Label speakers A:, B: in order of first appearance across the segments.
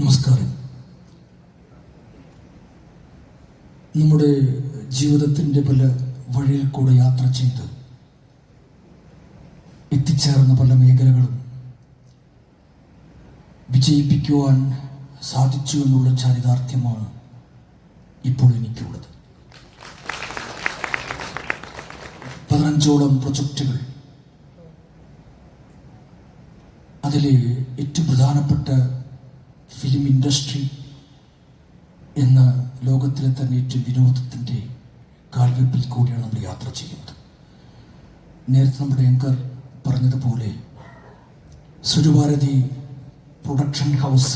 A: നമസ്കാരം. നമ്മുടെ ജീവിതത്തിന്റെ പല വഴിയിൽ കൂടെ യാത്ര ചെയ്ത് എത്തിച്ചേർന്ന പല മേഖലകളും വിജയിപ്പിക്കുവാൻ സാധിച്ചു എന്നുള്ള ചരിതാർത്ഥ്യമാണ് ഇപ്പോൾ എനിക്കുള്ളത്. പതിനഞ്ചോളം പ്രൊജക്റ്റുകൾ അതിലെ ഏറ്റവും പ്രധാനപ്പെട്ട ഫിലിം ഇൻഡസ്ട്രി എന്ന ലോകത്തിലെ തന്നെ ഏറ്റവും വിനോദത്തിന്റെ കാൽവെപ്പിൽ കൂടിയാണ് നമ്മൾ യാത്ര ചെയ്യുന്നത്. നേരത്തെ നമ്മുടെ എങ്കർ പറഞ്ഞതുപോലെ സുരഭാരതി പ്രൊഡക്ഷൻ ഹൗസ്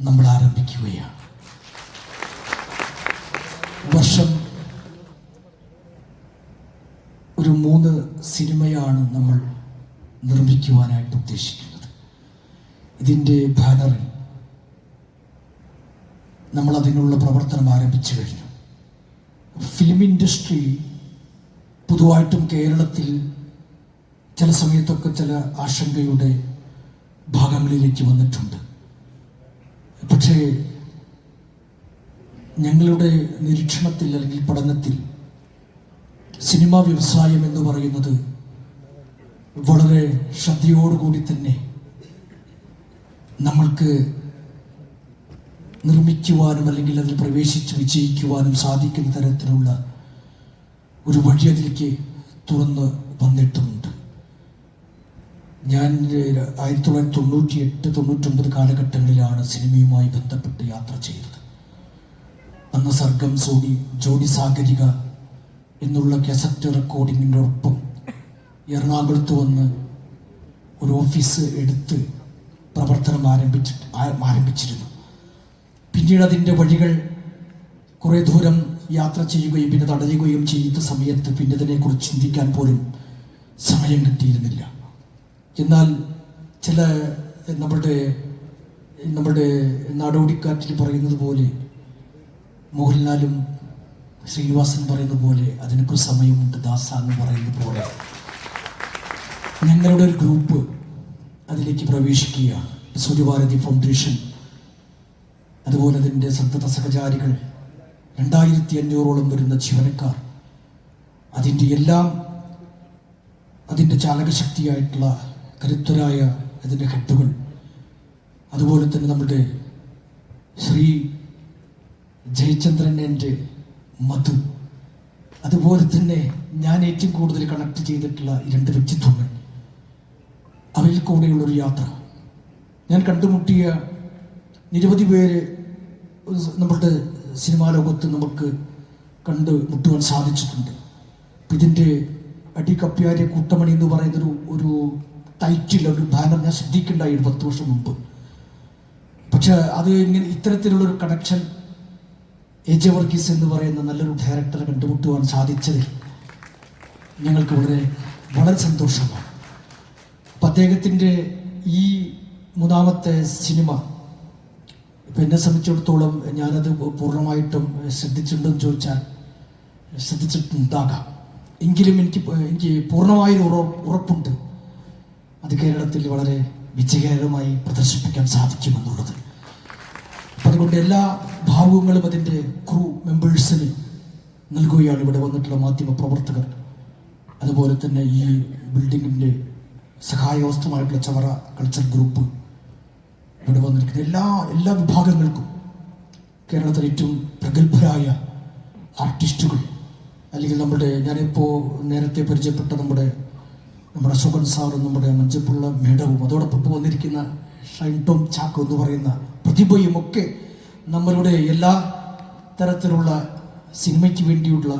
A: നമ്മൾ ആരംഭിക്കുകയാണ്. വർഷം ഒരു മൂന്ന് സിനിമയാണ് നമ്മൾ നിർമ്മിക്കുവാനായിട്ട് ഉദ്ദേശിക്കുന്നത്. ഇതിന്റെ ബാനറിൽ നമ്മൾ അതിനുള്ള പ്രവർത്തനം ആരംഭിച്ചു കഴിഞ്ഞു. ഫിലിം ഇൻഡസ്ട്രി പൊതുവായിട്ടും കേരളത്തിൽ ചില സമയത്തൊക്കെ ചില ആശങ്കയുടെ ഭാഗങ്ങളിലേക്ക് വന്നിട്ടുണ്ട്. പക്ഷേ ഞങ്ങളുടെ നിരീക്ഷണത്തിൽ അല്ലെങ്കിൽ പഠനത്തിൽ സിനിമാ വ്യവസായം എന്ന് പറയുന്നത് വളരെ ശ്രദ്ധയോടുകൂടി തന്നെ നമ്മൾക്ക് നിർമ്മിക്കുവാനും അല്ലെങ്കിൽ അതിൽ പ്രവേശിച്ച് വിജയിക്കുവാനും സാധിക്കുന്ന തരത്തിലുള്ള ഒരു വഴി അതിലേക്ക് തുറന്ന് വന്നിട്ടുമുണ്ട്. ഞാൻ ആയിരത്തി തൊള്ളായിരത്തി തൊണ്ണൂറ്റി എട്ട് തൊണ്ണൂറ്റൊമ്പത് കാലഘട്ടങ്ങളിലാണ് സിനിമയുമായി ബന്ധപ്പെട്ട് യാത്ര ചെയ്തത്. അന്ന് സർഗം സോണി ജോഡി സാഗരിക എന്നുള്ള കസറ്റ് റെക്കോർഡിങ്ങിനോടൊപ്പം എറണാകുളത്ത് വന്ന് ഒരു ഓഫീസ് എടുത്ത് പ്രവർത്തനം ആരംഭിച്ചിട്ട് ആരംഭിച്ചിരുന്നു. പിന്നീട് അതിന്റെ വഴികൾ കുറേ ദൂരം യാത്ര ചെയ്യുകയും പിന്നെ തടയുകയും ചെയ്ത സമയത്ത് പിന്നെ ഇതിനെക്കുറിച്ച് ചിന്തിക്കാൻ പോലും സമയം കിട്ടിയിരുന്നില്ല. എന്നാൽ ചില നമ്മുടെ നമ്മുടെ നാടോടിക്കാറ്റിൽ പറയുന്നത് പോലെ മോഹൻലാലും ശ്രീനിവാസൻ പറയുന്ന പോലെ അതിനൊക്കെ സമയമുണ്ട് ദാസ എന്ന് പറയുന്ന പോലെ. ഞങ്ങളുടെ ഒരു ഗ്രൂപ്പ് അതിലേക്ക് പ്രവേശിക്കുകയാണ്. സൂര്യഭാരതി ഫൗണ്ടേഷൻ അതുപോലെ അതിന്റെ സന്തത സഹചാരികൾ രണ്ടായിരത്തി അഞ്ഞൂറോളം വരുന്ന ജീവനക്കാർ അതിന്റെ എല്ലാം അതിന്റെ ചാലകശക്തിയായിട്ടുള്ള കരുത്തരായ അതിന്റെ ഹെഡുകൾ അതുപോലെ തന്നെ നമ്മുടെ ശ്രീ ജയചന്ദ്രൻ എന്റെ മധു അതുപോലെ തന്നെ ഞാൻ ഏറ്റവും കൂടുതൽ കണക്ട് ചെയ്തിട്ടുള്ള രണ്ട് വ്യക്തിത്വങ്ങൾ. അവരിൽ കൂടെയുള്ളൊരു യാത്ര. ഞാൻ കണ്ടുമുട്ടിയ നിരവധി പേര് നമ്മുടെ സിനിമാ ലോകത്ത് നമുക്ക് കണ്ട് മുട്ടുവാൻ സാധിച്ചിട്ടുണ്ട്. ഇതിന്റെ അടികപ്പ്യാരെ കൂട്ടമണി എന്ന് പറയുന്നൊരു ഒരു ടൈറ്റിൽ ഒരു ബാനർ ഞാൻ ശ്രദ്ധിക്കേണ്ടായി ഒരു പത്ത് വർഷം മുമ്പ്. പക്ഷെ അത് ഇങ്ങനെ ഇത്തരത്തിലുള്ളൊരു കണക്ഷൻ എ ജെ വർഗീസ് എന്ന് പറയുന്ന നല്ലൊരു ഡയറക്ടറെ കണ്ടുമുട്ടുവാൻ സാധിച്ചതിൽ ഞങ്ങൾക്ക് വളരെ വളരെ സന്തോഷമാണ്. അപ്പം അദ്ദേഹത്തിന്റെ ഈ മൂന്നാമത്തെ സിനിമ എന്നെ സംബന്ധിച്ചിടത്തോളം ഞാനത് പൂർണമായിട്ടും ശ്രദ്ധിച്ചിട്ടുണ്ടെന്ന് ചോദിച്ചാൽ ശ്രദ്ധിച്ചിട്ടുണ്ടാകാം. എങ്കിലും എനിക്ക് എനിക്ക് പൂർണമായൊരു ഉറ ഉറപ്പുണ്ട്. അത് കേരളത്തിൽ വളരെ വിജയകരമായി പ്രദർശിപ്പിക്കാൻ സാധിക്കുമെന്നുള്ളത്. അപ്പം അതുകൊണ്ട് എല്ലാ ഭാവുകങ്ങളും അതിന്റെ ക്രൂ മെമ്പേഴ്സിന് നൽകുകയാണ് ഇവിടെ വന്നിട്ടുള്ള മാധ്യമ പ്രവർത്തകർ. അതുപോലെ തന്നെ ഈ ബിൽഡിങ്ങിന്റെ സഹായവസ്തുമായിട്ടുള്ള ചവറ കൾച്ചർ ഗ്രൂപ്പ് ഇവിടെ വന്നിരിക്കുന്ന എല്ലാ എല്ലാ വിഭാഗങ്ങൾക്കും കേരളത്തിലെ ഏറ്റവും പ്രഗത്ഭരായ ആർട്ടിസ്റ്റുകൾ അല്ലെങ്കിൽ നമ്മുടെ ഞാനിപ്പോൾ നേരത്തെ പരിചയപ്പെട്ട നമ്മുടെ നമ്മുടെ സുഗൻ സാറും നമ്മുടെ മഞ്ചപ്പുള്ള മേഡവും അതോടൊപ്പം വന്നിരിക്കുന്ന ഷൈൻ ടോം ചാക്കോ എന്ന് പറയുന്ന പ്രതിഭയും ഒക്കെ നമ്മളുടെ എല്ലാ തരത്തിലുള്ള സിനിമയ്ക്ക് വേണ്ടിയുള്ള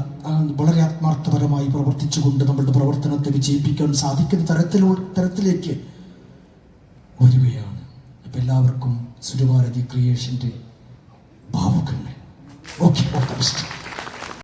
A: വളരെ ആത്മാർത്ഥപരമായി പ്രവർത്തിച്ചുകൊണ്ട് നമ്മളുടെ പ്രവർത്തനത്തെ വിജയിപ്പിക്കാൻ സാധിക്കുന്ന തരത്തിലുള്ള തരത്തിലേക്ക് വരികയാണ്. എല്ലാവർക്കും സുരഭാരതി ക്രിയേഷന്റെ ഭാവുകങ്ങൾ. Okay okay